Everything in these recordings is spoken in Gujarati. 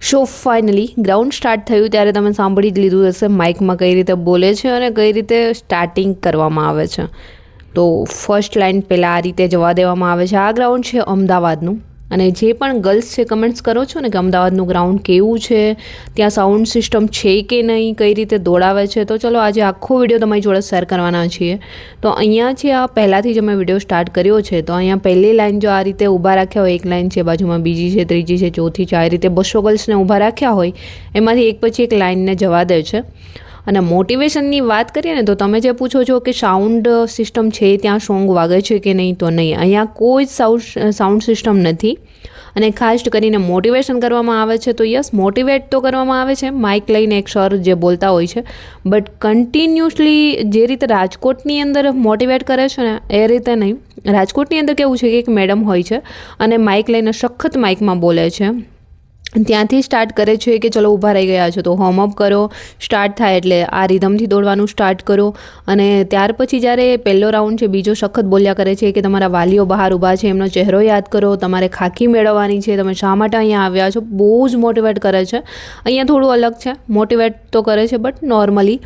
શો ફાઇનલી ગ્રાઉન્ડ સ્ટાર્ટ થયું ત્યારે તમે સાંભળી જ લીધું હશે માઇકમાં કઈ રીતે બોલે છે અને કઈ રીતે સ્ટાર્ટિંગ કરવામાં આવે છે. તો ફર્સ્ટ લાઇન પહેલાં આ રીતે જવા દેવામાં આવે છે. આ ગ્રાઉન્ડ છે અમદાવાદનું. અને જે પણ ગર્લ્સ છે કમેન્ટ્સ કરો છો ને કે અમદાવાદનું ગ્રાઉન્ડ કેવું છે, ત્યાં સાઉન્ડ સિસ્ટમ છે કે નહીં, કઈ રીતે દોડાવે છે, તો ચલો આજે આખો વીડિયો તમારી જોડે શેર કરવાના છીએ. તો અહીંયા છે આ પહેલાંથી જ અમે વીડિયો સ્ટાર્ટ કર્યો છે, તો અહીંયા પહેલી લાઈન જો આ રીતે ઊભા રાખ્યા હોય, એક લાઈન છે, બાજુમાં બીજી છે, ત્રીજી છે, ચોથી છે, આ રીતે બસો ગર્લ્સને ઊભા રાખ્યા હોય, એમાંથી એક પછી એક લાઈનને જવા દે છે. અને મોટિવેશનની વાત કરીએ ને, તો તમે જે પૂછો છો કે સાઉન્ડ સિસ્ટમ છે, ત્યાં સોંગ વાગે છે કે નહીં, તો નહીં. અહીંયા કોઈ જ સાઉન્ડ સાઉન્ડ સિસ્ટમ નથી. અને ખાસ કરીને મોટિવેશન કરવામાં આવે છે, તો યસ મોટિવેટ તો કરવામાં આવે છે માઇક લઈને એક સર જે બોલતા હોય છે. બટ કન્ટિન્યુઅસલી જે રીતે રાજકોટની અંદર મોટિવેટ કરે છે ને, એ રીતે નહીં. રાજકોટની અંદર કેવું છે કે એક મેડમ હોય છે અને માઇક લઈને સખત માઇકમાં બોલે છે. ત્યાંથી સ્ટાર્ટ કરે છે કે ચલો ઊભા રહી ગયા છો, તો હોમઅપ કરો સ્ટાર્ટ થાય એટલે આ રિધમથી દોડવાનું સ્ટાર્ટ કરો. અને ત્યાર પછી જ્યારે પહેલો રાઉન્ડ છે, બીજો સખત બોલ્યા કરે છે કે તમારા વાલીઓ બહાર ઊભા છે, એમનો ચહેરો યાદ કરો, તમારે ખાખી મેળવવાની છે, તમે શા માટે અહીંયા આવ્યા છો, બહુ જ મોટિવેટ કરે છે. અહીંયા થોડું અલગ છે મોટિવેટ તો કરે છે બટ નોર્મલી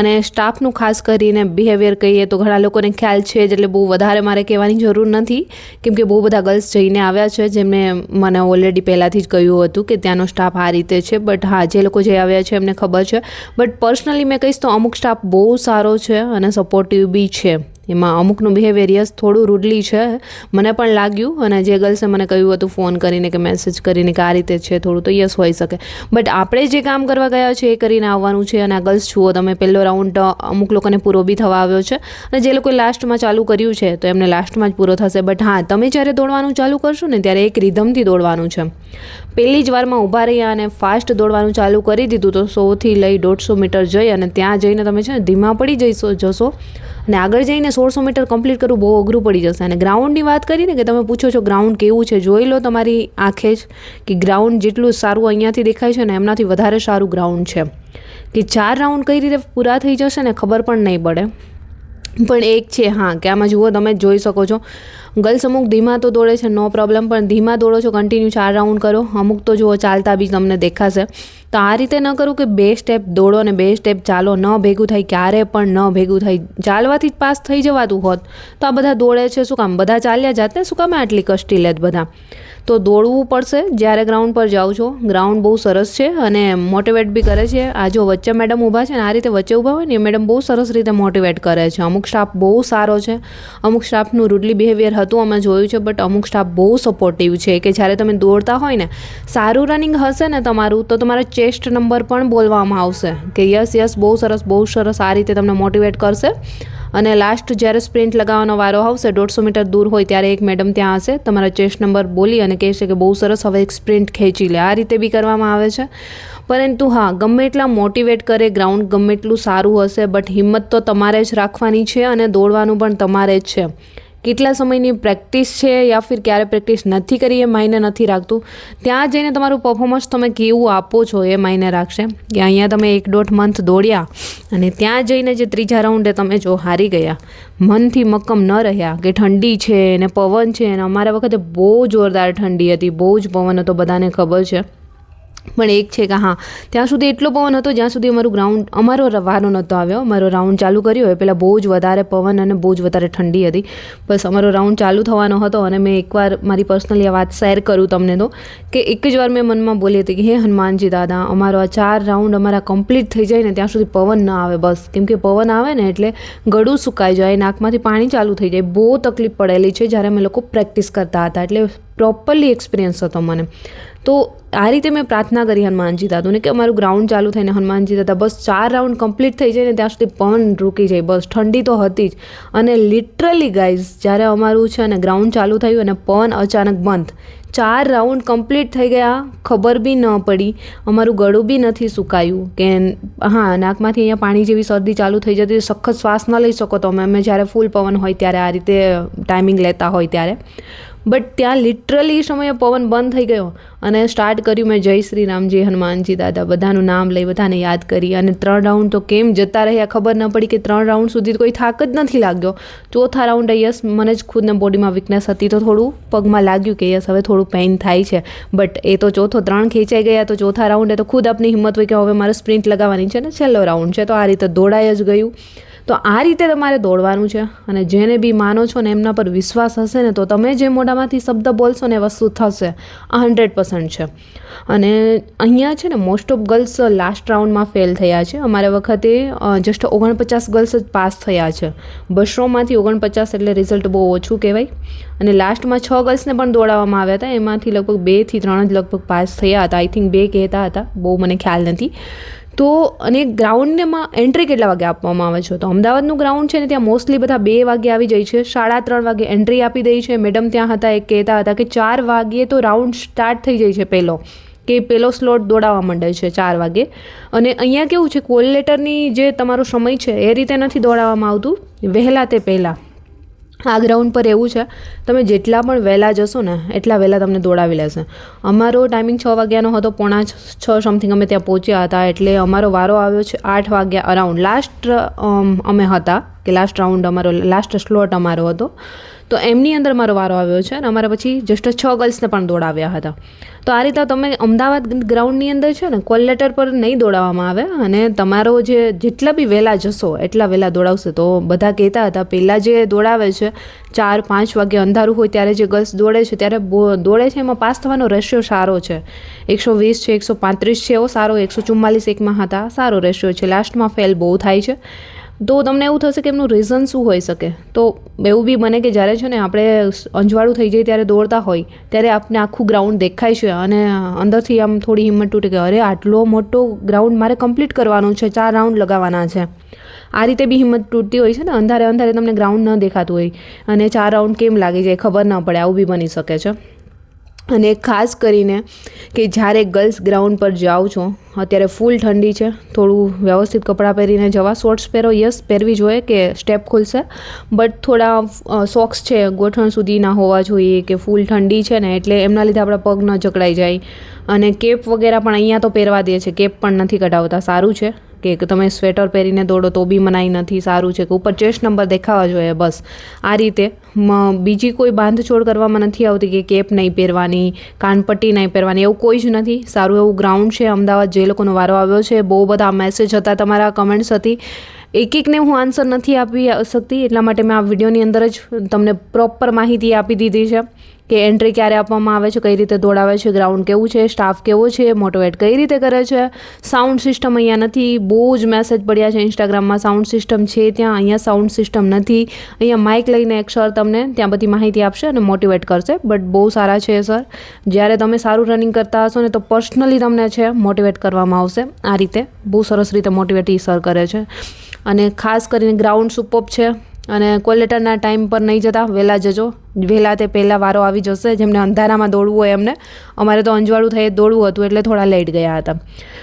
અને સ્ટાફનું ખાસ કરીને બિહેવિયર કહીએ તો ઘણા લોકોને ખ્યાલ છે જ, એટલે બહુ વધારે મારે કહેવાની જરૂર નથી. કેમકે બહુ બધા ગર્લ્સ જઈને આવ્યા છે, જેમને મને ઓલરેડી પહેલાંથી જ કહ્યું હતું. કે ત્યાંનો સ્ટાફ આ રીતે છે. બટ હા, જે લોકો જે આવ્યા છે એમને ખબર છે. બટ પર્સનલી મેં કહીશ તો અમુક સ્ટાફ બહુ સારો છે અને સપોર્ટિવ બી છે. એમાં અમુકનું બિહેવિયર યસ થોડું રૂડલી છે. મને પણ લાગ્યું અને જે ગર્લ્સે મને કહ્યું હતું ફોન કરીને કે મેસેજ કરીને કે આ રીતે છે, થોડું તો યસ હોઈ શકે. બટ આપણે જે કામ કરવા ગયા છે એ કરીને આવવાનું છે અને આ ગર્લ્સ જુઓ તમે, પહેલો રાઉન્ડ અમુક લોકોને પૂરો બી થવા આવ્યો છે અને જે લોકોએ લાસ્ટમાં ચાલુ કર્યું છે તો એમને લાસ્ટમાં જ પૂરો થશે. બટ હા, તમે જ્યારે દોડવાનું ચાલુ કરશો ને ત્યારે એક રિધમથી દોડવાનું છે. પહેલી જ વારમાં ઊભા રહ્યા અને ફાસ્ટ દોડવાનું ચાલુ કરી દીધું તો સોથી લઈ દોઢસો મીટર જઈ અને ત્યાં જઈને તમે છે ને ધીમા પડી જઈશો, જશો. અને આગળ જઈને સોળસો મીટર કમ્પ્લીટ કરવું બહુ અઘરું પડી જશે. અને ગ્રાઉન્ડની વાત કરીને કે તમે પૂછો છો ગ્રાઉન્ડ કેવું છે, જોઈ લો તમારી આંખે જ કે ગ્રાઉન્ડ જેટલું સારું અહીંયાથી દેખાય છે ને એમનાથી વધારે સારું ગ્રાઉન્ડ છે. કે ચાર રાઉન્ડ કઈ રીતે પૂરા થઈ જશે ને ખબર પણ નહીં પડે. પણ એક છે, હા, કે આમાં જુઓ, તમે જોઈ શકો છો. ગર્લ્સ અમુક ધીમા તો દોડે છે, નો પ્રોબ્લેમ પણ ધીમા દોડો છો કન્ટિન્યુ ચાર રાઉન્ડ કરો. અમુક તો જુઓ, ચાલતા બી તમને દેખાશે. તો આ રીતે ન કરું કે બે સ્ટેપ દોડો ને બે સ્ટેપ ચાલો, ન ભેગું થાય ક્યારે પણ, ન ભેગું થાય. ચાલવાથી જ પાસ થઈ જવાતું હોત, તો આ બધા દોડે છે, શું કામ? બધા ચાલ્યા જાતે શું કામ આટલી કષ્ટી લેત બધા? તો દોડવું પડશે, જ્યારે ગ્રાઉન્ડ પર જાઓ છો. ગ્રાઉન્ડ બહુ સરસ છે અને મોટિવેટ બી કરે છે. આ જો વચ્ચે મેડમ ઊભા છે ને, આ રીતે વચ્ચે ઊભા હોય ને, એ મેડમ બહુ સરસ રીતે મોટિવેટ કરે છે. અમુક સ્ટાફ બહુ સારો છે. અમુક સ્ટાફનું રૂડલી બિહેવિયર હતું અમે જોયું છે બટ અમુક સ્ટાફ બહુ સપોર્ટિવ છે કે જ્યારે તમે દોડતા હોય ને, સારું રનિંગ હશે ને તમારું, તો તમારા ચેસ્ટ નંબર પણ બોલવામાં આવશે કે યસ યસ બહુ સરસ બહુ સરસ આ રીતે તમને મોટિવેટ કરશે. અને લાસ્ટ જ્યારે સ્પ્રિન્ટ લગાવવાનો વારો આવશે, દોઢસો મીટર દૂર હોય ત્યારે એક મેડમ ત્યાં હશે, તમારા ચેસ્ટ નંબર બોલી અને કહેશે કે બહુ સરસ, હવે એક સ્પ્રિન્ટ ખેંચી લે. આ રીતે બી કરવામાં આવે છે. પરંતુ હા, ગમે એટલા મોટિવેટ કરે ગ્રાઉન્ડ ગમે એટલું સારું હશે બટ હિંમત તો તમારે જ રાખવાની છે અને દોડવાનું પણ તમારે જ છે. કેટલા સમયની પ્રેક્ટિસ છે યા ફિર ક્યારે પ્રેક્ટિસ નથી કરી એ માયને નથી રાખતું. ત્યાં જઈને તમારું પરફોર્મન્સ તમે કેવું આપો છો એ માયને રાખશે. કે અહીંયા તમે એક દોઢ મંથ દોડ્યા અને ત્યાં જઈને જે ત્રીજા રાઉન્ડે તમે જો હારી ગયા. મનથી મક્કમ ન રહ્યા કે ઠંડી છે ને પવન છે ને અમારા વખતે બહુ જોરદાર ઠંડી હતી, બહુ જ પવન હતો બધાને ખબર છે. પણ એક છે કે હા, ત્યાં સુધી એટલો પવન હતો જ્યાં સુધી અમારું ગ્રાઉન્ડ અમારો વારો નહોતો આવ્યો. અમારો રાઉન્ડ ચાલુ કર્યો. હોય પહેલાં બહુ જ વધારે પવન અને બહુ જ વધારે ઠંડી હતી. બસ અમારો રાઉન્ડ ચાલુ થવાનો હતો અને મેં એકવાર મારી પર્સનલી આ વાત શેર કરું તમને તો, કે એક જ વાર મેં મનમાં બોલી હતી કે, હે હનુમાનજી દાદા, અમારો આ ચાર રાઉન્ડ અમારા કમ્પ્લીટ થઈ જાય ને ત્યાં સુધી પવન ન આવે બસ. કેમ કે પવન આવે ને એટલે ગળું સુકાઈ જાય, નાકમાંથી પાણી ચાલુ થઈ જાય. બહુ તકલીફ પડેલી છે જ્યારે અમે લોકો પ્રેક્ટિસ કરતા હતા. એટલે પ્રોપરલી એક્સપિરિયન્સ હતો મને. તો આ રીતે મેં પ્રાર્થના કરી હનુમાનજી દાદુને કે અમારું ગ્રાઉન્ડ ચાલુ થઈને હનુમાનજી દાદા બસ ચાર રાઉન્ડ કમ્પ્લીટ થઈ જાય ને ત્યાં સુધી પવન રૂકી જાય, બસ ઠંડી તો હતી જ. અને લિટરલી ગાઈઝ જ્યારે અમારું છે અને ગ્રાઉન્ડ ચાલુ થયું અને પવન અચાનક બંધ, ચાર રાઉન્ડ કમ્પ્લીટ થઈ ગયા, ખબર બી ન પડી, અમારું ગળું બી નથી સુકાયું, કે હા, નાકમાંથી અહીંયા પાણી જેવી શરદી ચાલુ થઈ જતી સખત શ્વાસ ન લઈ શકો તમે અમે જ્યારે ફૂલ પવન હોય ત્યારે આ રીતે ટાઈમિંગ લેતા હોય ત્યારે. બટ ત્યાં લિટરલી સમયે પવન બંધ થઈ ગયો. અને સ્ટાર્ટ કર્યું મેં જય શ્રી રામજી, હનુમાનજી દાદા, બધાનું નામ લઈ, બધાને યાદ કરી. અને ત્રણ રાઉન્ડ તો કેમ જતા રહ્યા ખબર ન પડી કે ત્રણ રાઉન્ડ સુધી કોઈ થાક જ નથી લાગ્યો. ચોથા રાઉન્ડે યસ મને જ ખુદને બોડીમાં વીકનેસ હતી તો થોડું પગમાં લાગ્યું કે યસ હવે થોડું પેઇન થાય છે. બટ એ તો ચોથો ત્રણ ખેંચાઈ ગયા તો ચોથા રાઉન્ડે તો ખુદ આપની હિંમત હોય કે હવે મારે સ્પ્રિન્ટ લગાવવાની છે ને છેલ્લો રાઉન્ડ છે. તો આ રીતે દોડાઈ જ ગયું. તો આ રીતે તમારે દોડવાનું છે અને જેને બી માનો છો ને એમના પર વિશ્વાસ હશે ને તો તમે જે મોઢામાંથી શબ્દ બોલશો ને વસ્તુ થશે, આ હંડ્રેડ પર્સન્ટ છે. અને અહીંયા છે ને મોસ્ટ ઓફ ગર્લ્સ લાસ્ટ રાઉન્ડમાં ફેલ થયા છે. અમારા વખતે જસ્ટ ઓગણપચાસ ગર્લ્સ જ પાસ થયા છે. બસોમાંથી ઓગણપચાસ એટલે રિઝલ્ટ બહુ ઓછું કહેવાય. અને લાસ્ટમાં છ ગર્લ્સને પણ દોડાવવામાં આવ્યા હતા. એમાંથી લગભગ બેથી ત્રણ જ લગભગ પાસ થયા હતા. આઈ થિંક બે કહેતા હતા. બહુ મને ખ્યાલ નથી. તો અને ગ્રાઉન્ડમાં એન્ટ્રી કેટલા વાગે આપવામાં આવે છે? તો અમદાવાદનું ગ્રાઉન્ડ છે ને ત્યાં મોસ્ટલી બધા બે વાગે આવી જાય છે. સાડા ત્રણ વાગે એન્ટ્રી આપી દે છે. મેડમ ત્યાં હતા એક કહેતા હતા કે ચાર વાગ્યે તો રાઉન્ડ સ્ટાર્ટ થઈ જાય છે પહેલો કે પેલો સ્લોટ દોડાવવા માંડે છે ચાર વાગે. અને અહીંયા કેવું છે કોલ લેટરની જે તમારો સમય છે, એ રીતે નથી દોડાવવામાં આવતું. વહેલા તે પહેલાં. આ ગ્રાઉન્ડ પર એવું છે. તમે જેટલા પણ વહેલા જશો ને, એટલા વહેલા તમને દોડાવી લેશે. અમારો ટાઈમિંગ છ વાગ્યાનો હતો, પોણા છ સમથિંગ અમે ત્યાં પહોંચ્યા હતા, એટલે અમારો વારો આવ્યો છે આઠ વાગ્યા અરાઉન્ડ લાસ્ટ અમે હતા, કે લાસ્ટ રાઉન્ડ અમારો લાસ્ટ સ્લોટ અમારો હતો. તો એમની અંદર મારો વારો આવ્યો છે અને અમારા પછી જસ્ટ છ ગર્લ્સને પણ દોડાવ્યા હતા. તો આ રીતે તમે અમદાવાદ ગ્રાઉન્ડની અંદર છે ને, કોલ લેટર પર નહીં દોડાવવામાં આવે અને તમારો જે જેટલા બી વહેલા જશો, એટલા વહેલા દોડાવશે. તો બધા કહેતા હતા, પહેલાં જે દોડાવે છે, ચાર, પાંચ વાગે અંધારું હોય ત્યારે જે ગર્લ્સ દોડે છે, ત્યારે દોડે છે, એમાં પાસ થવાનો રેશિયો સારો છે. એકસો વીસ છે, એકસો પાંત્રીસ છે, એવો સારો, એકસો ચુમ્માલીસ એકમાં હતા, સારો રેશિયો છે. લાસ્ટમાં ફેલ બહુ થાય છે. તો તમને એવું થશે કે એમનું રીઝન શું હોઈ શકે? તો એવું બી બને કે જ્યારે છે ને આપણે અંજવાળું થઈ જાય ત્યારે દોડતા હોય, ત્યારે આપને આખું ગ્રાઉન્ડ દેખાય છે અને અંદરથી આમ થોડી હિંમત તૂટે કે અરે, આટલો મોટો ગ્રાઉન્ડ મારે કમ્પ્લીટ કરવાનું છે, ચાર રાઉન્ડ લગાવવાના છે. આ રીતે બી હિંમત તૂટતી હોય છે ને, અંધારે અંધારે તમને ગ્રાઉન્ડ ન દેખાતું હોય અને ચાર રાઉન્ડ કેમ લાગી જાય ખબર ન પડે, આવું બી બની શકે છે. અને ખાસ કરીને કે જ્યારે ગર્લ્સ ગ્રાઉન્ડ પર જાઓ છો, અત્યારે ફૂલ ઠંડી છે, થોડું વ્યવસ્થિત કપડાં પહેરીને જવા શોર્ટ્સ પહેરો યસ પહેરવી જોઈએ કે સ્ટેપ ખુલશે. બટ થોડા સોક્સ છે, ગોઠણ સુધીના હોવા જોઈએ કે ફૂલ ઠંડી છે ને, એટલે એમના લીધે આપણા પગ ન જકડાઈ જાય. અને કેપ વગેરે પણ અહીંયા તો પહેરવા દે છે કેપ પણ નથી કઢાવતા, સારું છે. કે તમે સ્વેટર પહેરીને દોડો તો બી મનાઈ નથી, સારું છે કે ઉપર ચેસ્ટ નંબર દેખાવા જોઈએ બસ. આ રીતે બીજી કોઈ બાંધછોડ કરવામાં નથી આવતી કે કેપ નહીં પહેરવાની, કાનપટ્ટી નહીં પહેરવાની, એવું કોઈ જ નથી. સારું એવું ગ્રાઉન્ડ છે, અમદાવાદ જે લોકોનો વારો આવ્યો છે, બહુ બધા મેસેજ હતા, તમારા કમેન્ટ્સ હતી. એક એકને હું આન્સર નથી આપી શકતી, એટલા માટે મેં આ વિડીયોની અંદર જ તમને પ્રોપર માહિતી આપી દીધી છે. કે એન્ટ્રી ક્યારે આપવામાં આવે છે, કઈ રીતે દોડાવે છે, ગ્રાઉન્ડ કેવું છે, સ્ટાફ કેવો છે, મોટિવેટ કઈ રીતે કરે છે. સાઉન્ડ સિસ્ટમ અહીંયા નથી, બહુ જ મેસેજ પડ્યા છે ઇન્સ્ટાગ્રામમાં, સાઉન્ડ સિસ્ટમ છે ત્યાં, અહીંયા સાઉન્ડ સિસ્ટમ નથી. અહીંયા માઇક લઈને એક સર તમને ત્યાં બધી માહિતી આપશે અને મોટિવેટ કરશે. બટ બહુ સારા છે સર જ્યારે તમે સારું રનિંગ કરતા હશો ને તો પર્સનલી તમને છે મોટિવેટ કરવામાં આવશે. આ રીતે બહુ સરસ રીતે મોટિવેટ એ સર કરે છે. અને ખાસ કરીને ગ્રાઉન્ડ સુપોપ છે. અને કોલેટરના ટાઈમ પર નહીં જતા, વહેલા જજો. વહેલા તે પહેલાં વારો આવી જશે, જેમને અંધારામાં દોડવું હોય એમને. અમારે તો અંજવાળું થઈ દોડવું હતું, એટલે થોડા લેટ ગયા હતા.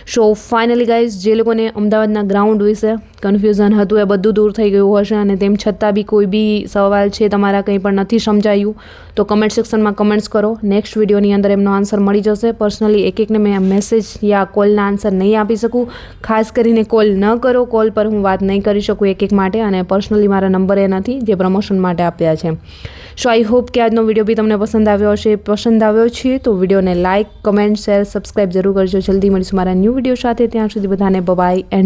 સો ફાઇનલી ગાઈઝ જે લોકોને અમદાવાદના ગ્રાઉન્ડ વિશે કન્ફ્યુઝન હતું, એ બધું દૂર થઈ ગયું હશે, અને તેમ છતાં બી કોઈ બી સવાલ છે તમારા કંઈ પણ નથી સમજાયું, તો કમેન્ટ સેક્શનમાં કમેન્ટ્સ કરો. નેક્સ્ટ વિડીયોની અંદર એમનો આન્સર મળી જશે. પર્સનલી એક એકને મેં મેસેજ યા કોલના આન્સર નહીં આપી શકું. ખાસ કરીને કોલ ન કરો. કોલ પર હું વાત નહીં કરી શકું એક એક માટે, અને પર્સનલી મારા નંબર એ નથી, જે પ્રમોશન માટે આપ્યા છે. સો આઈ હોપ કે આજનો વીડિયો બી તમને પસંદ આવ્યો હશે. પસંદ આવ્યો છે તો વિડીયોને લાઇક કમેન્ટ, શેર સબસ્ક્રાઈબ જરૂર કરજો. જલ્દી મળીશું મારા ન્યૂ વીડિયો સાથે. ત્યાં સુધી બધાને બબાય એન્ડ